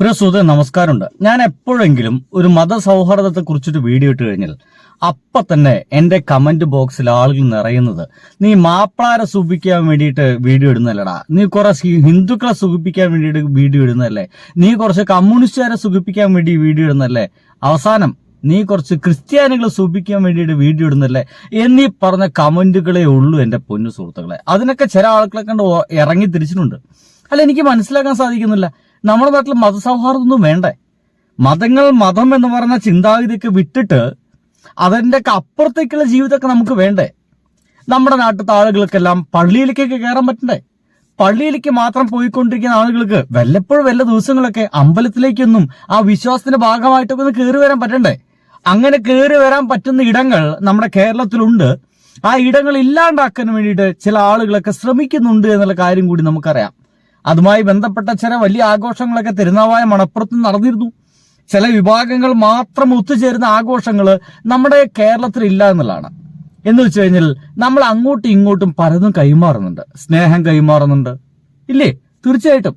പ്രിയ സുഹൃത്തെ നമസ്കാരമുണ്ട്. ഞാൻ എപ്പോഴെങ്കിലും ഒരു മത മതസൗഹാർദ്ദത്തെ കുറിച്ചൊരു വീഡിയോ ഇട്ട് കഴിഞ്ഞാൽ അപ്പൊ തന്നെ എന്റെ കമന്റ് ബോക്സിൽ ആളുകൾ നിറയുന്നത് നീ മാപ്പിളാരെ സൂപ്പിക്കാൻ വേണ്ടിയിട്ട് വീഡിയോ ഇടുന്നല്ലടാ നീ കുറെ ഹിന്ദുക്കളെ സുഖിപ്പിക്കാൻ വേണ്ടിയിട്ട് വീഡിയോ ഇടുന്നല്ലേ നീ കുറച്ച് കമ്മ്യൂണിസ്റ്റുകാരെ സുഖിപ്പിക്കാൻ വേണ്ടി വീഡിയോ ഇടുന്നല്ലേ അവസാനം നീ കുറച്ച് ക്രിസ്ത്യാനികളെ സൂപ്പിക്കാൻ വേണ്ടിയിട്ട് വീഡിയോ ഇടുന്നല്ലേ എന്നീ പറഞ്ഞ കമന്റുകളേ ഉള്ളൂ എന്റെ പൊന്നു സുഹൃത്തുക്കളെ. അതിനൊക്കെ ചില ആളുകളെ കണ്ട് ഇറങ്ങി തിരിച്ചിട്ടുണ്ട്. അല്ല എനിക്ക് മനസ്സിലാക്കാൻ സാധിക്കുന്നില്ല. നമ്മുടെ നാട്ടിൽ മതസൗഹാർദ്ദമൊന്നും വേണ്ടേ? മതങ്ങൾ മതം എന്ന് പറയുന്ന ചിന്താഗതിക്ക് വിട്ടിട്ട് അതിന്റെ ഒക്കെ അപ്പുറത്തേക്കുള്ള ജീവിതമൊക്കെ നമുക്ക് വേണ്ടേ? നമ്മുടെ നാട്ടിലത്തെ ആളുകൾക്കെല്ലാം പള്ളിയിലേക്കൊക്കെ കയറാൻ പറ്റണ്ടേ? പള്ളിയിലേക്ക് മാത്രം പോയിക്കൊണ്ടിരിക്കുന്ന ആളുകൾക്ക് വല്ലപ്പോഴും വല്ല ദിവസങ്ങളൊക്കെ അമ്പലത്തിലേക്കൊന്നും ആ വിശ്വാസത്തിന്റെ ഭാഗമായിട്ടൊക്കെ ഒന്ന് കയറി വരാൻ പറ്റണ്ടേ? അങ്ങനെ കയറി വരാൻ പറ്റുന്ന ഇടങ്ങൾ നമ്മുടെ കേരളത്തിലുണ്ട്. ആ ഇടങ്ങൾ ഇല്ലാണ്ടാക്കാൻ വേണ്ടിയിട്ട് ചില ആളുകളൊക്കെ ശ്രമിക്കുന്നുണ്ട് എന്നുള്ള കാര്യം കൂടി നമുക്കറിയാം. അതുമായി ബന്ധപ്പെട്ട ചില വലിയ ആഘോഷങ്ങളൊക്കെ തിരുനാവായ മണപ്പുറത്ത് നടന്നിരുന്നു. ചില വിഭാഗങ്ങൾ മാത്രം ഒത്തുചേരുന്ന ആഘോഷങ്ങൾ നമ്മുടെ കേരളത്തിൽ ഇല്ല എന്നുള്ളതാണ്. എന്ന് വെച്ച് കഴിഞ്ഞാൽ നമ്മൾ അങ്ങോട്ടും ഇങ്ങോട്ടും പലതും കൈമാറുന്നുണ്ട്. സ്നേഹം കൈമാറുന്നുണ്ട്. ഇല്ലേ? തീർച്ചയായിട്ടും.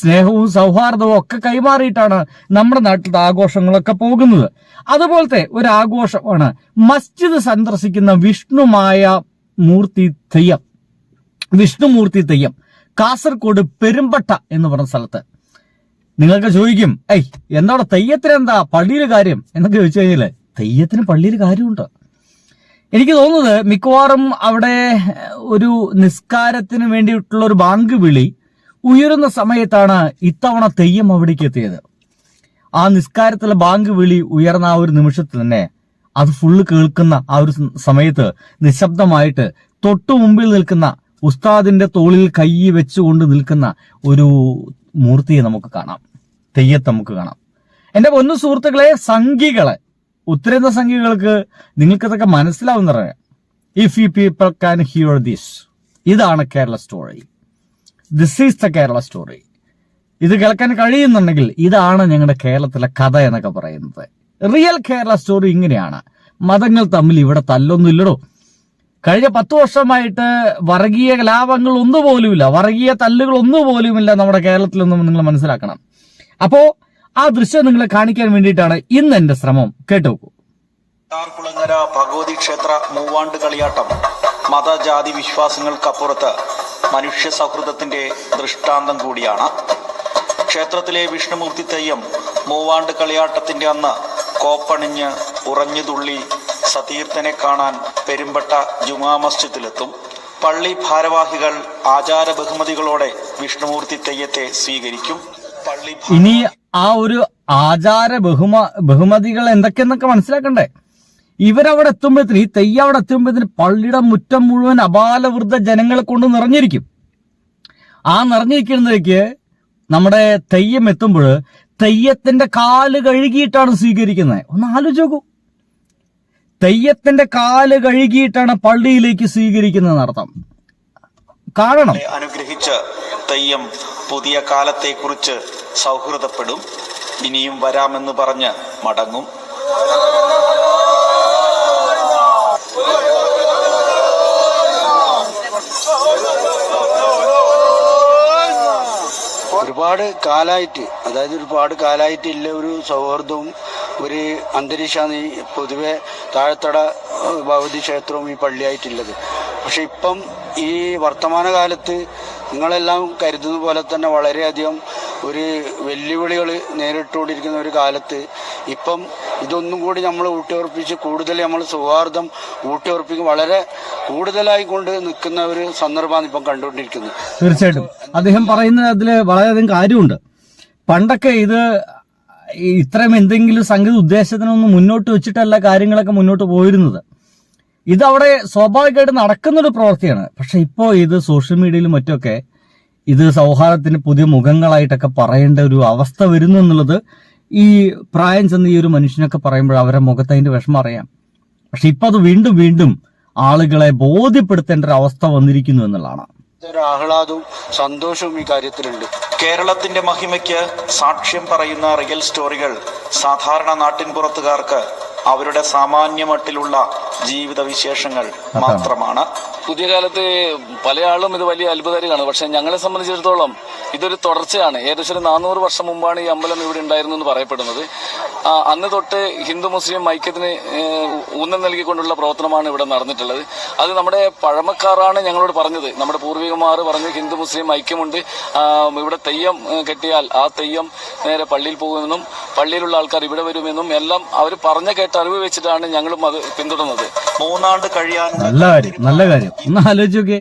സ്നേഹവും സൗഹാർദ്ദവും ഒക്കെ കൈമാറിയിട്ടാണ് നമ്മുടെ നാട്ടിലത്തെ ആഘോഷങ്ങളൊക്കെ പോകുന്നത്. അതുപോലത്തെ ഒരു ആഘോഷമാണ് മസ്ജിദ് സന്ദർശിക്കുന്ന വിഷ്ണുമായ മൂർത്തി തെയ്യം. വിഷ്ണുമൂർത്തി തെയ്യം. കാസർഗോഡ് പെരുമ്പട്ട എന്ന് പറഞ്ഞ സ്ഥലത്ത്. നിങ്ങൾക്ക് ചോദിക്കും ഏയ് എന്താണ് തെയ്യത്തിന് എന്താ പള്ളിയിൽ കാര്യം? എന്നൊക്കെ ചോദിച്ചു കഴിഞ്ഞാൽ തെയ്യത്തിന് പള്ളിയിൽ കാര്യമുണ്ട്. എനിക്ക് തോന്നുന്നത് മിക്കവാറും അവിടെ ഒരു നിസ്കാരത്തിന് വേണ്ടിയിട്ടുള്ള ഒരു ബാങ്ക് വിളി ഉയരുന്ന സമയത്താണ് ഇത്തവണ തെയ്യം അവിടേക്ക് എത്തിയത്. ആ നിസ്കാരത്തിലെ ബാങ്ക് വിളി ഉയർന്ന ആ ഒരു നിമിഷത്തിൽ തന്നെ അത് ഫുള്ള് കേൾക്കുന്ന ആ ഒരു സമയത്ത് നിശബ്ദമായിട്ട് തൊട്ടു മുമ്പിൽ നിൽക്കുന്ന ഉസ്താദിന്റെ തോളിൽ കൈ വെച്ചുകൊണ്ട് നിൽക്കുന്ന ഒരു മൂർത്തിയെ നമുക്ക് കാണാം. തെയ്യത്തെ നമുക്ക് കാണാം. എന്റെ പൊന്നു സുഹൃത്തുക്കളെ സംഘികളെ ഉത്തരേന്ത്യ സംഘികൾക്ക് നിങ്ങൾക്കതൊക്കെ മനസ്സിലാവുന്ന if you people can hear this ഇതാണ് Kerala story this is the Kerala story ഇത് കേൾക്കാൻ കഴിയുന്നുണ്ടെങ്കിൽ ഇതാണ് ഞങ്ങളുടെ കേരളത്തിലെ കഥ എന്നൊക്കെ പറയുന്നത്. റിയൽ കേരള സ്റ്റോറി ഇങ്ങനെയാണ്. മതങ്ങൾ തമ്മിൽ ഇവിടെ തല്ലൊന്നുമില്ലടോ. കഴിഞ്ഞ പത്ത് വർഷമായിട്ട് വർഗീയ കലാപങ്ങൾ ഒന്നുപോലുമില്ല വർഗീയ തല്ലുകൾ ഒന്നുപോലുമില്ല നമ്മുടെ കേരളത്തിലൊന്നും നിങ്ങൾ മനസ്സിലാക്കണം. അപ്പോ ആ ദൃശ്യം നിങ്ങളെ കാണിക്കാൻ വേണ്ടിയിട്ടാണ് ഇന്ന് എന്റെ ശ്രമം. കേട്ടുനോക്കൂ കുളങ്ങര ഭഗവതി ക്ഷേത്ര മൂവാണ്ട് കളിയാട്ടം. മതജാതി വിശ്വാസങ്ങൾക്കപ്പുറത്ത് മനുഷ്യ സൗഹൃദത്തിന്റെ ദൃഷ്ടാന്തം കൂടിയാണ്. ക്ഷേത്രത്തിലെ വിഷ്ണുമൂർത്തി തെയ്യം മൂവാണ്ട് കളിയാട്ടത്തിന്റെ അന്ന് കോപ്പണിഞ്ഞ് ഉറഞ്ഞുതുള്ളി സതീർത്ഥനെ കാണാൻ പെരുമ്പട്ട ജുമാ മസ്ജിദിലെത്തും. പള്ളി ഭാരവാഹികൾ ആചാര ബഹുമതികളോടെ വിഷ്ണുമൂർത്തി തെയ്യത്തെ സ്വീകരിക്കും. പള്ളി ഇനി ആ ഒരു ആചാര ബഹുമ ബഹുമതികൾ എന്തൊക്കെയെന്നൊക്കെ മനസ്സിലാക്കണ്ടേ? ഇവരവിടെ എത്തുമ്പോഴത്തേന് ഈ തെയ്യ അവിടെ എത്തുമ്പോഴത്തേന് പള്ളിയുടെ മുറ്റം മുഴുവൻ അപാലവൃദ്ധ ജനങ്ങളെ കൊണ്ട് നിറഞ്ഞിരിക്കും. ആ നിറഞ്ഞിരിക്കുന്നതിലേക്ക് നമ്മുടെ തെയ്യം എത്തുമ്പോൾ തെയ്യത്തിന്റെ കാൽ കഴുകിയിട്ടാണ് സ്വീകരിക്കുന്നത്. ഒന്ന് ആലോചിച്ച് നോക്കൂ. തെയ്യത്തിന്റെ കാൽ കഴുകിയിട്ടാണ് പള്ളിയിലേക്ക് സ്വീകരിക്കുന്നത് നടത്തം കാരണം അനുഗ്രഹിച്ച് തെയ്യം പുതിയ കാലത്തെ കുറിച്ച് സൗഹൃദപ്പെടും. ഇനിയും വരാമെന്ന് പറഞ്ഞ് മടങ്ങും. ഒരുപാട് കാലായിട്ട് അതായത് ഒരുപാട് കാലായിട്ട് ഇല്ല ഒരു സൗഹാർദ്ദവും ഒരു അന്തരീക്ഷമാണ് ഈ പൊതുവെ താഴത്തട ഭഗവതി ക്ഷേത്രവും ഈ പള്ളിയായിട്ടുള്ളത്. പക്ഷെ ഇപ്പം ഈ വർത്തമാന കാലത്ത് നിങ്ങളെല്ലാം കരുതുന്ന പോലെ തന്നെ വളരെയധികം ഒരു വെല്ലുവിളികൾ നേരിട്ടുകൊണ്ടിരിക്കുന്ന ഒരു കാലത്ത് ഇപ്പം ഇതൊന്നും കൂടി നമ്മൾ ഊട്ടിയുറപ്പിച്ച് കൂടുതൽ നമ്മൾ സൗഹാർദ്ദം ഊട്ടിയുറപ്പിക്കും. വളരെ കൂടുതലായി കൊണ്ട് നിൽക്കുന്ന ഒരു സന്ദർഭമാണ് ഇപ്പം കണ്ടുകൊണ്ടിരിക്കുന്നത്. തീർച്ചയായിട്ടും. അദ്ദേഹം പറയുന്നത് അതിൽ വളരെയധികം കാര്യമുണ്ട്. പണ്ടൊക്കെ ഇത് ഇത്രയും എന്തെങ്കിലും സംഗതി ഉദ്ദേശത്തിനൊന്നും മുന്നോട്ട് വെച്ചിട്ടല്ല കാര്യങ്ങളൊക്കെ മുന്നോട്ട് പോയിരുന്നത്. ഇതവിടെ സ്വാഭാവികമായിട്ട് നടക്കുന്നൊരു പ്രവൃത്തിയാണ്. പക്ഷെ ഇപ്പോൾ ഇത് സോഷ്യൽ മീഡിയയിലും മറ്റൊക്കെ ഇത് സൗഹാർദ്ദത്തിന് പുതിയ മുഖങ്ങളായിട്ടൊക്കെ പറയേണ്ട ഒരു അവസ്ഥ വരുന്നു എന്നുള്ളത് ഈ പ്രായം ചെന്ന ഈ ഒരു മനുഷ്യനൊക്കെ പറയുമ്പോൾ അവരുടെ മുഖത്ത് അതിന്റെ വിഷമം അറിയാം. പക്ഷെ ഇപ്പൊ അത് വീണ്ടും വീണ്ടും ആളുകളെ ബോധ്യപ്പെടുത്തേണ്ട ഒരു അവസ്ഥ വന്നിരിക്കുന്നു എന്നുള്ളതാണ്. ഒരു ആഹ്ലാദവും സന്തോഷവും ഈ കാര്യത്തിലുണ്ട്. കേരളത്തിന്റെ മഹിമയ്ക്ക് സാക്ഷ്യം പറയുന്ന റിയൽ സ്റ്റോറികൾ സാധാരണ നാട്ടിൻപുറത്തുകാർക്ക് അവരുടെ സാമാന്യ മട്ടിലുള്ള ജീവിത വിശേഷങ്ങൾ മാത്രമാണ്. പുതിയ കാലത്ത് പല ആളും ഇത് വലിയ അത്ഭുതകാരിയാണ് പക്ഷെ ഞങ്ങളെ സംബന്ധിച്ചിടത്തോളം ഇതൊരു തുടർച്ചയാണ്. ഏകദേശം ഒരു നാനൂറ് വർഷം മുമ്പാണ് ഈ അമ്പലം ഇവിടെ ഉണ്ടായിരുന്നു എന്ന് പറയപ്പെടുന്നത്. അന്ന് തൊട്ട് ഹിന്ദു മുസ്ലിം ഐക്യത്തിന് ഊന്നൽ നൽകിക്കൊണ്ടുള്ള പ്രവർത്തനമാണ് ഇവിടെ നടന്നിട്ടുള്ളത്. അത് നമ്മുടെ പഴമക്കാരാണ് ഞങ്ങളോട് പറഞ്ഞത്. നമ്മുടെ പൂർവികന്മാർ പറഞ്ഞു ഹിന്ദു മുസ്ലിം ഐക്യമുണ്ട്. ഇവിടെ തെയ്യം കെട്ടിയാൽ ആ തെയ്യം നേരെ പള്ളിയിൽ പോകുമെന്നും പള്ളിയിലുള്ള ആൾക്കാർ ഇവിടെ വരുമെന്നും എല്ലാം അവർ പറഞ്ഞ കേട്ട അറിവ് വെച്ചിട്ടാണ് ഞങ്ങളും അത് പിന്തുടർന്നത്. മൂന്നാണ്ട് കഴിയാൻ നല്ല കാര്യം നല്ല കാര്യം. ഒന്ന് ആലോചിച്ചോക്കെ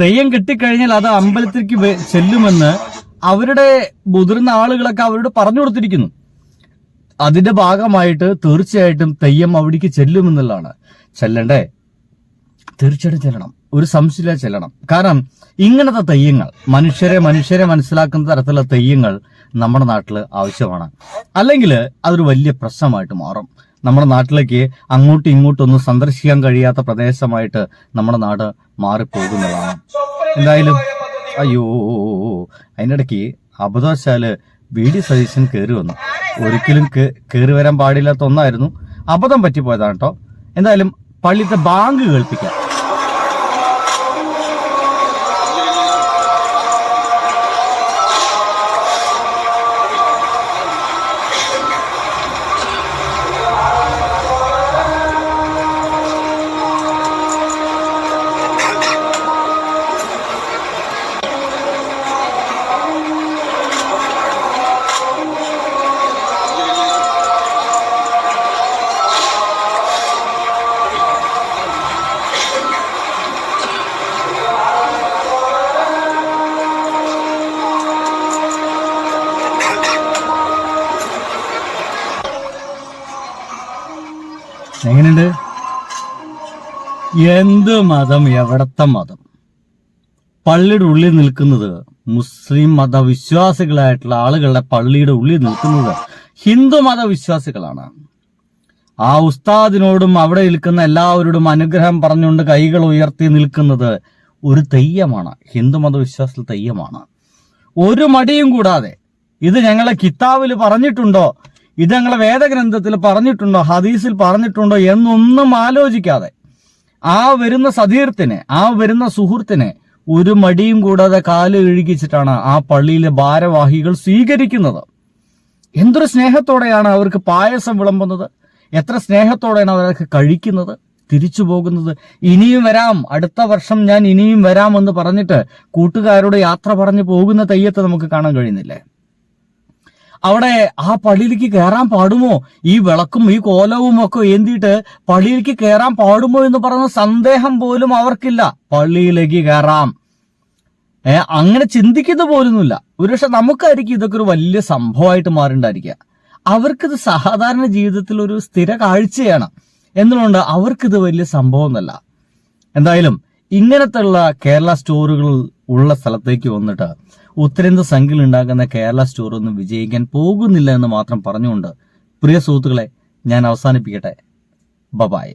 തെയ്യം കിട്ടിക്കഴിഞ്ഞാൽ അത് അമ്പലത്തിലേക്ക് ചെല്ലുമെന്ന് അവരുടെ മുതിർന്ന ആളുകളൊക്കെ അവരോട് പറഞ്ഞു കൊടുത്തിരിക്കുന്നു. അതിന്റെ ഭാഗമായിട്ട് തീർച്ചയായിട്ടും തെയ്യം അവിടേക്ക് ചെല്ലുമെന്നുള്ളതാണ്. ചെല്ലണ്ടേ? തീർച്ചയായിട്ടും ചെല്ലണം. ഒരു സംശയമില്ല ചെല്ലണം. കാരണം ഇങ്ങനത്തെ തെയ്യങ്ങൾ മനുഷ്യരെ മനുഷ്യരെ മനസ്സിലാക്കുന്ന തരത്തിലുള്ള തെയ്യങ്ങൾ നമ്മുടെ നാട്ടിൽ ആവശ്യമാണ്. അല്ലെങ്കിൽ അതൊരു വലിയ പ്രശ്നമായിട്ട് മാറും. നമ്മുടെ നാട്ടിലേക്ക് അങ്ങോട്ടും ഇങ്ങോട്ടും ഒന്നും സന്ദർശിക്കാൻ കഴിയാത്ത പ്രദേശമായിട്ട് നമ്മുടെ നാട് മാറിപ്പോകുന്നതാണ്. എന്തായാലും അയ്യോ അതിനിടയ്ക്ക് അബദ്ധവശാൽ വി ഡി സതീശൻ കയറി വന്നു. ഒരിക്കലും കയറി വരാൻ പാടില്ലാത്ത ഒന്നായിരുന്നു. അബദ്ധം പറ്റിപ്പോയതാണ് കേട്ടോ എന്തായാലും പള്ളിത്തെ ബാങ്ക് കേൾപ്പിക്കാം. എങ്ങനെയുണ്ട്? എന്ത് മതം എവിടത്തെ മതം? പള്ളിയുടെ ഉള്ളിൽ നിൽക്കുന്നത് മുസ്ലിം മതവിശ്വാസികളായിട്ടുള്ള ആളുകളുടെ പള്ളിയുടെ ഉള്ളിൽ നിൽക്കുന്നത് ഹിന്ദു മതവിശ്വാസികളാണ്. ആ ഉസ്താദിനോടും അവിടെ നിൽക്കുന്ന എല്ലാവരോടും അനുഗ്രഹം പറഞ്ഞുകൊണ്ട് കൈകൾ ഉയർത്തി നിൽക്കുന്നത് ഒരു തെയ്യമാണ്. ഹിന്ദു മതവിശ്വാസത്തിൽ തെയ്യമാണ്. ഒരു മടിയും കൂടാതെ ഇത് ഞങ്ങളെ കിതാബിൽ പറഞ്ഞിട്ടുണ്ടോ? ഇത് ഞങ്ങളെ വേദഗ്രന്ഥത്തിൽ പറഞ്ഞിട്ടുണ്ടോ ഹദീസിൽ പറഞ്ഞിട്ടുണ്ടോ എന്നൊന്നും ആലോചിക്കാതെ ആ വരുന്ന സതീർത്തിനെ ആ വരുന്ന സുഹൃത്തിനെ ഒരു മടിയും കൂടാതെ കാൽ ഇഴുകിച്ചിട്ടാണ് ആ പള്ളിയിലെ ഭാരവാഹികൾ സ്വീകരിക്കുന്നത്. എന്തൊരു സ്നേഹത്തോടെയാണ് അവർക്ക് പായസം വിളമ്പുന്നത്? എത്ര സ്നേഹത്തോടെയാണ് അവർക്ക് കഴിക്കുന്നത്? തിരിച്ചു പോകുന്നത്? ഇനിയും വരാം അടുത്ത വർഷം ഞാൻ ഇനിയും വരാം എന്ന് പറഞ്ഞിട്ട് കൂട്ടുകാരോട് യാത്ര പറഞ്ഞു പോകുന്ന തെയ്യത്തെ നമുക്ക് കാണാൻ കഴിയുന്നില്ലേ? അവിടെ ആ പള്ളിയിലേക്ക് കയറാൻ പാടുമോ? ഈ വിളക്കും ഈ കോലവും ഒക്കെ ഏന്തിയിട്ട് പള്ളിയിലേക്ക് കയറാൻ പാടുമോ എന്ന് പറയുന്ന സന്ദേഹം പോലും അവർക്കില്ല. പള്ളിയിലേക്ക് കയറാം ഏ അങ്ങനെ ചിന്തിക്കുന്ന പോലൊന്നുമില്ല. ഒരുപക്ഷെ നമുക്കായിരിക്കും ഇതൊക്കെ ഒരു വലിയ സംഭവമായിട്ട് മാറിണ്ടായിരിക്കുക. അവർക്കിത് സാധാരണ ജീവിതത്തിൽ ഒരു സ്ഥിര കാഴ്ചയാണ്. എന്നുകൊണ്ട് അവർക്കിത് വലിയ സംഭവമൊന്നല്ല എന്തായാലും ഇങ്ങനത്തെ ഉള്ള കേരള സ്റ്റോറുകൾ ഉള്ള സ്ഥലത്തേക്ക് വന്നിട്ട് ഉത്തരേന്ത്യ സംഘിൽ ഉണ്ടാകുന്ന കേരള സ്റ്റോർ ഒന്നും വിജയിക്കാൻ പോകുന്നില്ല എന്ന് മാത്രം പറഞ്ഞുകൊണ്ട് പ്രിയ സുഹൃത്തുക്കളെ ഞാൻ അവസാനിപ്പിക്കട്ടെ. ബബായ്.